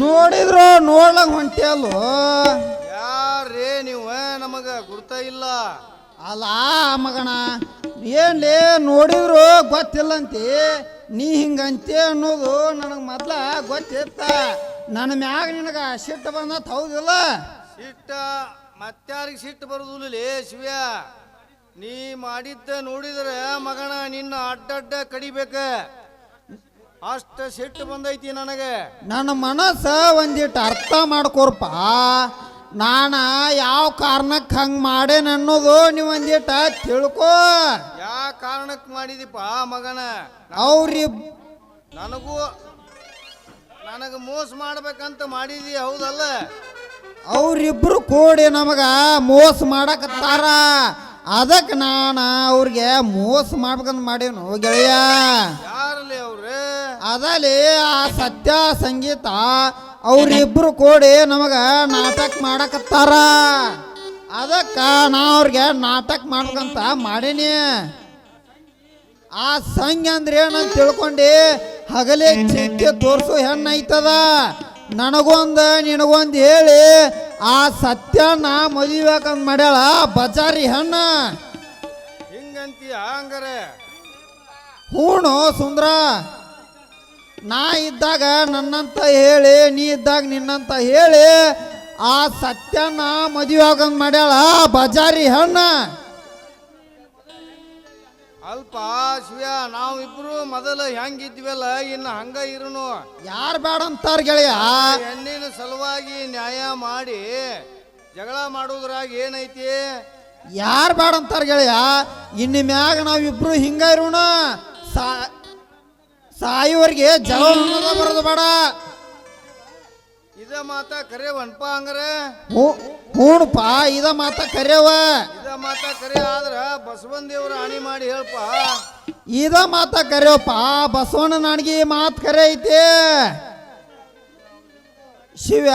ನೋಡಿದ್ರು ನೋಡ್ಲಂಗ್ ಹೊಂಟಿಯಲ್ಲ ಯಾರೇ ನೀವು? ನಮಗ ಗುರ್ತ ಇಲ್ಲ. ಅಲ್ಲ ಮಗಣ ಏನ್ಲೇ ನೋಡಿದ್ರು ಗೊತ್ತಿಲ್ಲಂತಿ. ನೀ ಹಿಂಗಂತೆ ಅನ್ನೋದು ನನಗೆ ಮೊದ್ಲ ಗೊತ್ತಿತ್ತ. ನನ್ನ ಮ್ಯಾಗ ನಿನಗ ಸಿಟ್ಟು ಬಂದತ್ ಹೌದಿಲ್ಲ? ಸಿಟ್ಟ ಮತ್ತಾರಿಗೆ ಸಿಟ್ಟು ಬರುದಿಲ್ಲಲೇ ಶಿವ್ಯ? ನೀ ಮಾಡಿದ್ದ ನೋಡಿದ್ರೆ ಮಗಣ ನಿನ್ನ ಅಡ್ಡಡ್ಡ ಕಡಿಬೇಕ. ಅಷ್ಟ ಸಿಟ್ಟು ಬಂದೈತಿ ನನಗೆ. ನನ್ನ ಮನಸ್ಸ ಒಂದಿಟ್ಟು ಅರ್ಥ ಮಾಡ್ಕೊರ್ಪ ನಾನ ಯಾವ ಕಾರಣಕ್ಕೆ ಹಂಗೆ ಮಾಡೇನ ಅನ್ನೋದು ನೀವು ತಿಳ್ಕೊ. ಯಾವ ಕಾರಣಕ್ಕೆ ಮಾಡಿದಿಪ್ಪ ಮಗನ? ಅವ್ರಿ ನನಗೂ ನನಗೆ ಮೋಸ ಮಾಡ್ಬೇಕಂತ ಮಾಡಿದಿ ಹೌದಲ್ಲ? ಅವ್ರಿಬ್ರು ಕೂಡಿ ನಮಗ ಮೋಸ ಮಾಡಕತ್ತಾರ. ಅದಕ್ಕೆ ನಾನು ಅವ್ರಿಗೆ ಮೋಸ ಮಾಡ್ಬೇಕಂತ ಮಾಡೇನು ಗೆಳೆಯ. ಅದಲಿ ಆ ಸತ್ಯ ಸಂಗೀತ ಅವ್ರಿಬ್ರು ಕೂಡಿ ನಮಗ ನಾಟಕ ಮಾಡಕತ್ತಾರ. ಅದಕ್ಕ ನಾ ಅವ್ರಿಗೆ ನಾಟಕ ಮಾಡ್ಬೇಕಂತ ಮಾಡೀನಿ. ಆ ಸಂಘ ಅಂದ್ರೆ ಏನಂತ ತಿಳ್ಕೊಂಡು ಹಗಲೇ ಚಿಂತೆ ತೋರಿಸು ಹೆಣ್ಣು ಐತದ. ನನಗೊಂದು ನಿನಗೊಂದು ಹೇಳಿ ಆ ಸತ್ಯ ನಾ ಮದಿಬೇಕಂತ ಮಾಡ್ಯಾಳ ಬಜಾರಿ ಹೆಣ್ಣ. ಹಿಂಗಂತೀಯ ಹಂಗಾರೆ? ಹೂಣು ಸುಂದ್ರ. ನಾ ಇದ್ದಾಗ ನನ್ನಂತ ಹೇಳಿ ನೀ ಇದ್ದಾಗ ನಿನ್ನಂತ ಹೇಳಿ ಆ ಸತ್ಯನ ಮದುವೆ ಆಗಂದ್ ಮಾಡ್ಯಾಳ ಬಜಾರಿ ಹಣ್ಣ. ಅಲ್ಪ ಶಿವ ನಾವಿಬ್ರು ಮೊದಲು ಹೆಂಗಿದ್ವಲ್ಲ ಇನ್ನು ಹಂಗ ಇರುನು. ಯಾರು ಬೇಡ ಅಂತಾರ ಗೆಳೆಯ ಹೆಣ್ಣಿನ ಸಲುವಾಗಿ ನ್ಯಾಯ ಮಾಡಿ ಜಗಳ ಮಾಡುದ್ರಾಗ ಏನೈತಿ? ಯಾರು ಬೇಡ ಅಂತಾರ ಗೆಳೆಯ? ಇನ್ನು ಮ್ಯಾಗ ನಾವಿಬ್ರು ಹಿಂಗ ಇರೋಣ. ಸಾ ಸಾಯುವರ್ಗೆ ಜವಾಬ ಬರೋದು ಬೇಡ. ಇದ ಮಾತ ಕರೆ ಒನ್ಪ ಹಂಗಾರೆ ಹೂಣಪ್ಪ ಇದ ಮಾತ ಕರೆಯವ ಇದ ಮಾತ ಕರೆ ಆದ್ರ ಬಸವನ್ ದೇವ್ರ ಹಾನಿ ಮಾಡಿ ಹೇಳಪ್ಪ ಇದ ಮಾತ ಕರೆಯಪ್ಪ ಬಸವಣ್ಣ ನನಗೆ ಮಾತು ಕರೆ ಐತಿ. ಶಿವ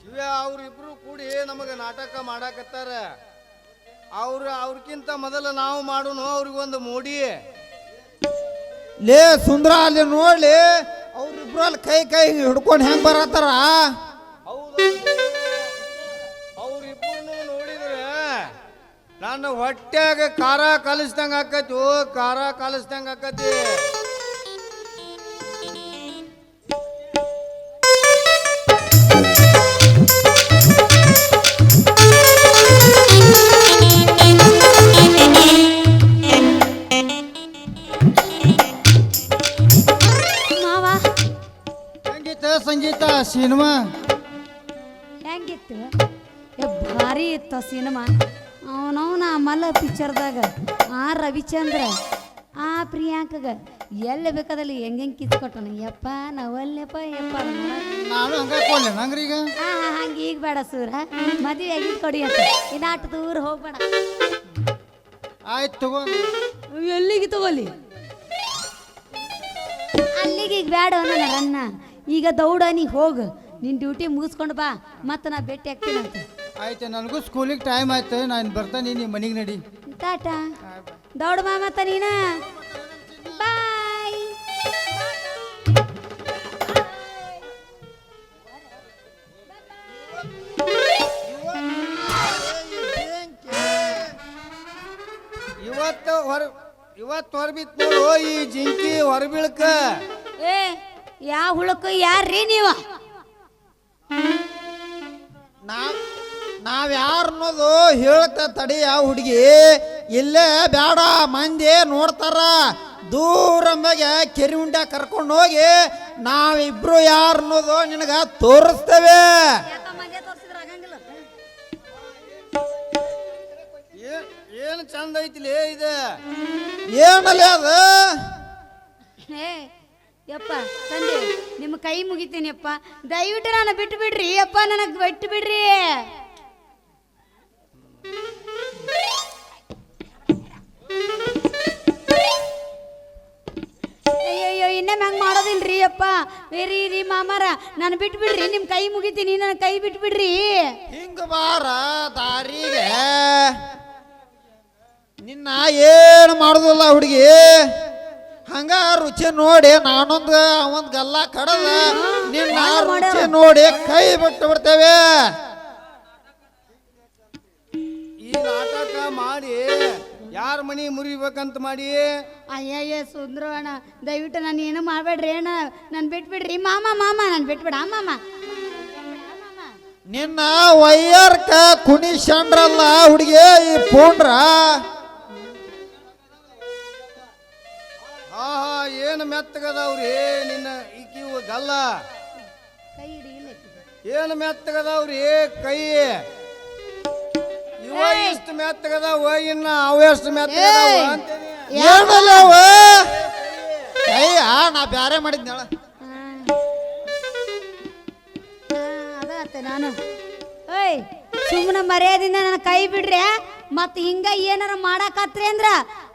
ಶಿವ್ಯ ಅವ್ರಿಬ್ರು ಕೂಡಿ ನಮಗೆ ನಾಟಕ ಮಾಡಾಕತ್ತಾರ. ಅವ್ರ ಅವ್ರಕ್ಕಿಂತ ಮೊದಲು ನಾವು ಮಾಡೋಣ ಅವ್ರಿಗೊಂದು ಮೋಡಿ. ಲೇ ಸುಂದ್ರ ಅಲ್ಲಿ ನೋಡಿ ಅವ್ರಿಬ್ರು ಅಲ್ಲಿ ಕೈ ಕೈ ಹಿಡ್ಕೊಂಡು ಹೆಂಗ್ ಬರತ್ತಾರ? ಅವ್ರಿಬ್ಬರನ್ನು ನೋಡಿದ್ರೆ ನನ್ನ ಹೊಟ್ಯಾಗ ಖಾರ ಕಲಿಸ್ದಂಗ ಆಕತಿ, ಖಾರ ಕಲಿಸ್ದಂಗ ಆಕತಿ. ಸಿನಿಮಾ ಅವನವನ ಮಲ್ಲ ಪಿಕ್ಚರ್ದಾಗ ಆ ರವಿಚಂದ್ರ ಆ ಪ್ರಿಯಾಂಕಗ ಎಲ್ಲಿ ಬೇಕಾದಲ್ಲಿ ಹೆಂಗೆ ಹೆಂಗೆ ಕಿತ್ಕೊಟ್ಟನ ಯಪ್ಪ ನಾವಲ್ಲಪ್ಪ ಯಪ್ಪ. ನಾನು ಹಂಗ ಈಗ? ಹಾ ಹಾ ಹಂಗೆ ಈಗ ಬೇಡ ಸೂರ. ಮದುವೆ ಹೆಂಗೆ ಕೊಡಿ ಅಂತ. ಇನ್ನಾಟ ದೂರ ಹೋಗ್ಬೇಡ. ಆಯ್ತು ತಗೋ. ಎಲ್ಲಿಗೆ ತಗೋಲಿ? ಅಲ್ಲಿಗೆ ಈಗ ಬೇಡ ನನ್ನ ಈಗ ದೌಡ ನೀ ಹೋಗು. ನಿನ್ನ ಡ್ಯೂಟಿ ಮುಗಿಸ್ಕೊಂಡು ಬಾ. ಮತ್ತೆ ನಾ ಭೇಟಿ ಆಗ್ತೀನಂತ ಆಯ್ತು ನನಗೂ ಸ್ಕೂಲಿಗೆ ಟೈಮ್ ಆಯ್ತು. ನಾನು ಬರ್ತಾನೆ ನಿಮ್ಮ ಮನೆಗೆ ನಡಿ. ಟಾಟಾ ದೌಡ ಬಾ ಮತ್ತ ನೀನ? ಬಾಯ್ ಇವತ್ತು ಹೊರ ಇವತ್ತು ಹೊರಬಿತ್ ನೋಡು ಈ ಜಿಂಕಿ ಹೊರಬೀಳ್ಕ. ಏ ಯಾವ ಹುಳಕ್ಕ ಯಾರ್ರೀ ನೀವು? ನಾವ್ ನಾವ್ ಯಾರು ಅನ್ನೋದು ಹೇಳ್ತ ತಡಿಯ ಹುಡುಗಿ. ಇಲ್ಲೇ ಬೇಡ ಮಂದಿ ನೋಡ್ತಾರ. ದೂರ ಮ್ಯಾಗೆ ಕೆರಿ ಉಂಡ ಕರ್ಕೊಂಡು ಹೋಗಿ ನಾವಿಬ್ರು ಯಾರು ಅನ್ನೋದು ನಿನಗ ತೋರಿಸ್ತೇವೆ. ಏನು ಏನ್ ಚಂದ ಐತಿಲಿ ಇದೆ? ಏನಲ್ಲ ಅದು? ಯಪ್ಪ ತಂದೆ ನಿಮ್ಮ ಕೈ ಮುಗಿತೀನಿ ಅಪ್ಪ ದಯವಿಟ್ಟು ನಾನು ಬಿಟ್ಟು ಬಿಡ್ರಿ ಅಪ್ಪ ನನಗೆ ಬಿಟ್ಟು ಬಿಡ್ರಿ. ಬೇರೆ ರೀ ಮಾಮಾರ ನಾನು ಬಿಟ್ಬಿಡ್ರಿ ನಿಮ್ಮ ಕೈ ಮುಗಿತೀನಿ ನನ್ನ ಕೈ ಬಿಟ್ಬಿಡ್ರಿ. ಹಿಂಗ ಬಾರ ದಾರಿಗೆ ನಿನ್ನ ಏನು ಮಾಡುದಿಲ್ಲ ಹುಡುಗಿ? ಹಂಗ ರುಚಿ ನೋಡಿ ನಾನೊಂದು ಅವೊಂದು ಗಲ್ಲ ಕಡದ. ನಿನ್ನ. ರುಚಿ ನೋಡಿ ಕೈ ಬಿಟ್ಟು ಬಿಡ್ತೇವೆ. ಈ ನಾಟಕ ಮಾಡಿ ಯಾರ ಮನಿ ಮುರಿಬೇಕಂತ ಮಾಡಿ? ಅಯ್ಯಯ್ಯ ಸುಂದ್ರವಣ್ಣ ದಯವಿಟ್ಟು ನಾನು ಏನು ಮಾಡಬೇಡ್ರಿ ಅಣ್ಣ ನಾನು ಬಿಟ್ಬಿಡ್ರಿ. ಮಾಮ ಮಾಮ ನಾನು ಬಿಟ್ಬಿಡ ಮಾಮ. ನಿನ್ನ ವೈಯರ್ಕ ಕುಣಿ ಶಂಡ್ರಲ್ಲ ಹುಡುಗಿ ಈ ಪೂಂಡ್ರ? ಹಾ ಹಾ ಏನು ಮೆತ್ತಗದವ್ರಿ ನಿನ್ನ ಈ ಗಲ್ಲ? ಏನು ಮೆತ್ತಗದವ್ರಿ ಕೈ? ಇವ ಮೆತ್ತಗದ ಮೆತ್ತಗದವ ಇನ್ನ ಅವ ಎಷ್ಟು ಮೆತ್ತಗದವ! ಅಂತೀನಿ. ಏನಲ್ಲವ ಅಯ್ಯ ನಾ ಬ್ಯಾರೆ ಮಾಡಿದ್ನೇಳ ಅದ ನಾನು. ಏಯ್ ಸುಮ್ಮನೆ ಮರ್ಯಾದಿಂದ ನನ್ನ ಕೈ ಬಿಡ್ರಿ ಮತ್ತೆ ಹಿಂಗ ಏನಾರ ಮಾಡಾಕತ್ರಿ ಅಂದ್ರ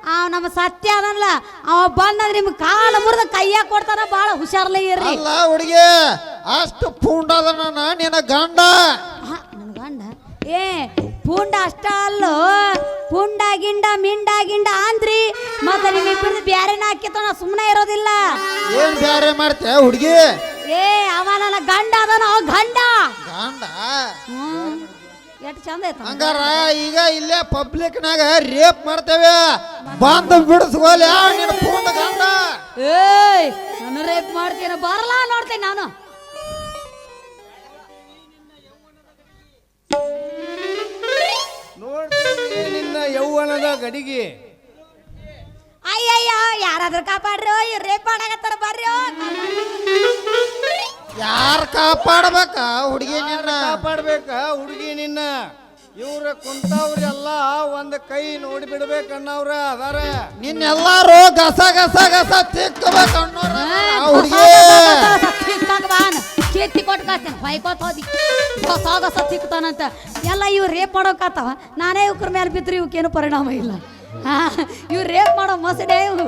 ಆ ನಮ್ಮ ಸತ್ಯ ಅದಲ್ಲ ಅವ ಬಂದಂದ್ರೆ ನಿಮ್ಗೆ ಕಾಲ ಮುರಿದ ಕೈಯಾಗ ಕೊಡ್ತಾನ ಭಾಳ ಹುಷಾರ್ಲೆ ಇರ್ರಿ. ಅಲ್ಲ ಹುಡುಗಿ ಅಷ್ಟು ಪೂಂಡದ ನಾನು ನಿನ್ನ ಗಂಡ. ಹ, ನನ್ ಗಂಡ? ಏ ಪುಂಡ ಅಷ್ಟ ಅಲ್ಲೋ? ಪುಂಡ ಗಿಂಡ ಮಿಂಡ ಗಿಂಡ ಅಂದ್ರಿ. ಮತ್ತೆ ನಿಮ್ಮಿಬ್ಬರದು ಬ್ಯಾರೆನ ಹಾಕಿತ ನಾ ಸುಮ್ಮನೆ ಇರೋದಿಲ್ಲ. ಏನ್ ಬ್ಯಾರೆ ಮಾಡ್ತೇ ಹುಡುಗಿ? ಏ ಅವ ನನ್ನ ಗಂಡ ಅದನ? ಅವ ಗಂಡ? ಗಂಡ? ಹ್ಮ್. ಎಷ್ಟು ಚಂದ ಐತ ಹಂಗಾರ ಈಗ ಇಲ್ಲೇ ಪಬ್ಲಿಕ್ನಾಗ ರೇಪ್ ಮಾಡ್ತೇವೆ. ಬಂದು ಬಿಡಿಸ್ಕೋಲ್ ಯಾವ ನಿನ್ನ ಪೂಂಡ ಗಂಡ. ಏಯ್ ನನ್ನ ರೇಪ್ ಮಾಡ್ತೀನಿ. ಬರಲ್ಲ ನೋಡ್ತೀನಿ ನಾನು. ನೋಡ್ತೀವಿ ನಿನ್ನ ಯೌವನದ ಗಡಿಗೆ. ಅಯ್ಯಯ್ಯ ಯಾರಾದ್ರೂ ಕಾಪಾಡ್ರಿ ಇವ್ರು ರೇಪ್ ಮಾಡಾಕತ್ತಾರ ಬರ್ರಿ. ಯಾರು ಕಾಪಾಡ್ಬೇಕ ಹುಡುಗಿ ನಿನ್ನ? ಕಾಪಾಡ್ಬೇಕ ಹುಡುಗಿ ನಿನ್ನ? ಇವ್ರ ಕುಂತವ್ರೆಲ್ಲ ಒಂದ್ ಕೈ ನೋಡಿ ಬಿಡ್ಬೇಕನ್ನವ್ರ ಅದಾರ. ನಿನ್ನೆಲ್ಲಾರು ಗಸ ಗಸ ಗಸ ತಿಕ್ಕಬೇಕು ಅನ್ನೋರ ಹುಡುಗಿ. ಕೇತಿ ಕೊಟ್ಟು ಕಾಸ್ತೇನೆ ಬೈಕೋತ್ ಹೋದಿ. ಹೊಸ ಹೊಸ ತಿಕ್ತಾನಂತ ಎಲ್ಲ ಇವ್ರು ರೇಪ್ ಮಾಡೋಕಾತವ ನಾನೇ ಇವ್ರ ಮೇಲೆ ಬಿದ್ದರೆ ಇವಕ್ಕೇನು ಪರಿಣಾಮ ಇಲ್ಲ. ಹಾ, ಇವ್ರು ರೇಪ್ ಮಾಡೋ ಮಸಡೆ ಇವು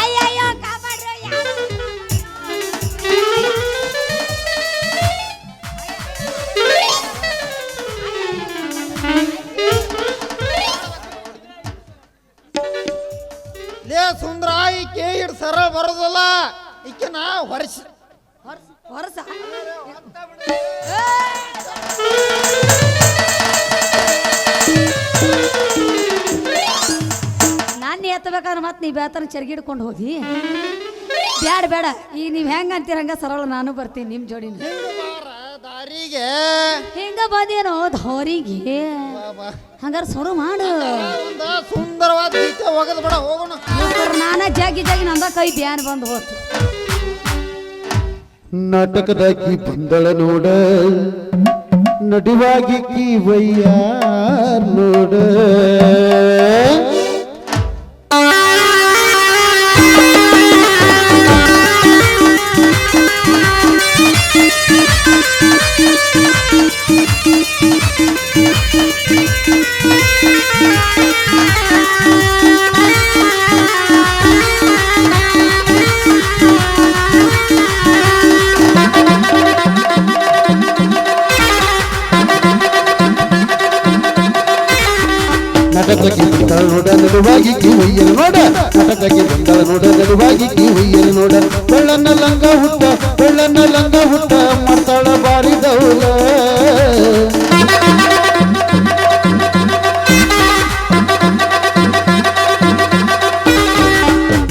ಅಯ್ಯಯ್ಯೋ, ಕಾಪಾಡ್ರಿ ಯಾರು? ಲೇ ಸುಂದ್ರ ಈಕೆ ಇಡ್ ಸರ ಬರೋದಲ್ಲ. ಈಕೆ ನಾ ವರ್ಷ ಹೊರಸ ನಾನು ಎತ್ತಬೇಕಾದ್ರೆ ಮತ್ತೆ ನೀವು ಬೇತನ ಚರ್ಗಿಡ್ಕೊಂಡು ಹೋಗಿ. ಬ್ಯಾಡ ಬೇಡ ಈಗ ನೀವು ಹೆಂಗ ಅಂತೀರ ಹಂಗ ಸರಳ ನಾನು ಬರ್ತೀನಿ ನಿಮ್ಮ ಜೋಡಿನ. ದಾರಿಗೆ ಹೆಂಗ ಬಂದೇನೋ ಬಾ. ಹಂಗಾರ ಸರು ಮಾಡು. ಸುಂದರವಾದ ಗೀತೆ ಒಗದ್ ಬಿಡ ಹೋಗೋಣ. ಇವ್ರು ನಾನ ಜಾಗಿ ಜಾಗಿ ನಂದ ಕೈ ಬ್ಯಾನ್ ಬಂದು ಹೋತು. ನಾಟಕದಾಗಿ ಬಂದಳ ನೋಡ. ನಡುವಾಗಿ ಕೀವಯ್ಯ ನೋಡ. ನಾಟಕಕ್ಕೆ ಬಂದಳ ನೋಡ ನಡುವಾಗಿ ಕೀವಯ್ಯ ನೋಡ ನಾಟಕಕ್ಕೆ ಬಂದಳ ನೋಡ ನಡುವಾಗಿ ಕೀವಯ್ಯ ನೋಡ ಬೆಳ್ಳನ್ನ ಲಂಗ ಹುಟ್ಟ ಬೆಳ್ಳನ್ನ ಲಂಗ ಹುಟ್ಟ ಮತ್ತಳ ಬಾರಿದವಳ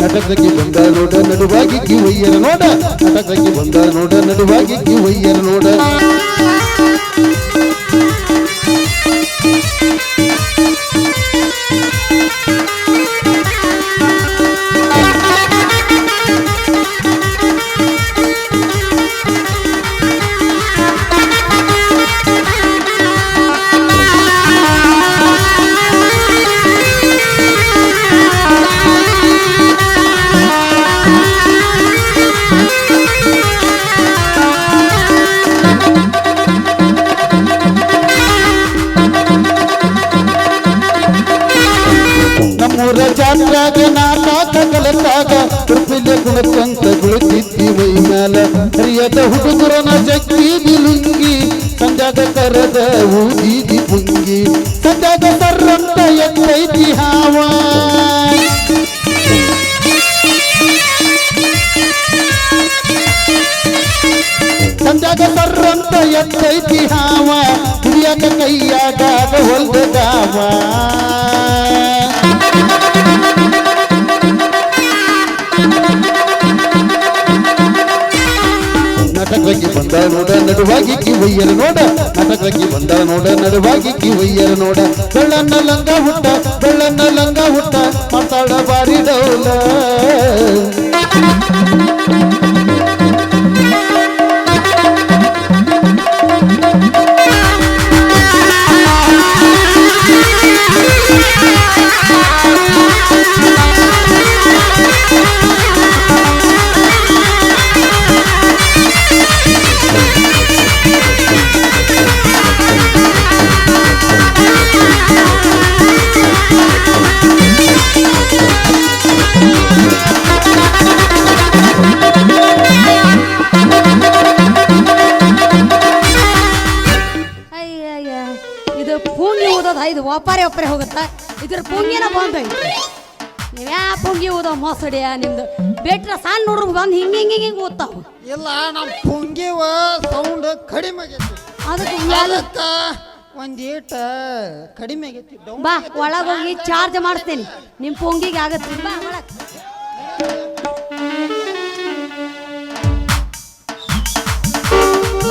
ನಾಟಕಕ್ಕೆ ಬಂದ ನೋಡ ನಡುವಾಗಿ ಕಿವಯ್ಯರ ನೋಡ ನಾಟಕಕ್ಕೆ ಬಂದ ನೋಡ ನಡುವಾಗಿ ಕಿವಯ್ಯರ ನೋಡ ಮತ್ತಂತ ಗುಳುತ್ತಿದ್ದಿ ಮೈ ಮ್ಯಾಲ. ಹರಿಯದ ಹುಡುಗರನ ಜಗ್ಗಿ ನಿಲುಂಗಿ, ಸಂಜಾಗ ಕರದ ಊದಿದಿ ಪುಂಗಿ ಸಂಜಾಗ ಸರ್ರಂತ ಎತ್ತೈತಿ ಹಾವ. ಸಂಜಾಗ ಸರ್ರಂತ ಎತ್ತೈತಿ ಹಾವ. ಹಿರಿಯದ ಕೈಯಾಗ ಹೊಲ್ದ ಗಾವ. ನೋಡ ನಡುವಾಗಿ ಕಿವಯ್ಯರ ನೋಡ. ನಾಟಕಕ್ಕೆ ಬಂದ ನೋಡ, ನಡುವಾಗಿ ಕಿವಯ್ಯರ ನೋಡ. ಬೆಳ್ಳನ್ನ ಲಂಗ ಹುಟ್ಟ, ಬೆಳ್ಳನ್ನ ಲಂಗ ಹುಟ್ಟ ಮಾತಾಡ ಬಾರಿ ಡೌಲ. ಒಪ್ಪಾರೆ ಒಪ್ಪರೆ ಹೋಗುತ್ತಾ? ಇದ್ರ ಪುಂಗಿನ ಬಂದು ನೀವ್ಯಾ ಪುಂಗಿ ಓದ ಮೊಸಡಿಯ ನಿಮ್ದು? ಬೆಟ್ರ ಸಣ್ಣ ನೋಡ್ರು ಬಂದು ಹಿಂಗೆ ಹಿಂಗೆ ಹಿಂಗೆ ಓದ್ತಾವ. ಇಲ್ಲ ನಮ್ಮ ಪುಂಗಿವ ಸೌಂಡ್ ಕಡಿಮೆ ಆಗೈತಿ. ಅದಕ್ಕೆ ಅದಕ್ಕ ಒಂದೀಟ ಕಡಿಮೆ ಆಗೈತಿ. ಬಾ ಒಳಗೋಗಿ ಚಾರ್ಜ್ ಮಾಡ್ತೇನೆ ನಿಮ್ಮ ಪುಂಗಿಗೆ ಆಗತ್ತೆ. ಬಾ ಒಳಗೆ.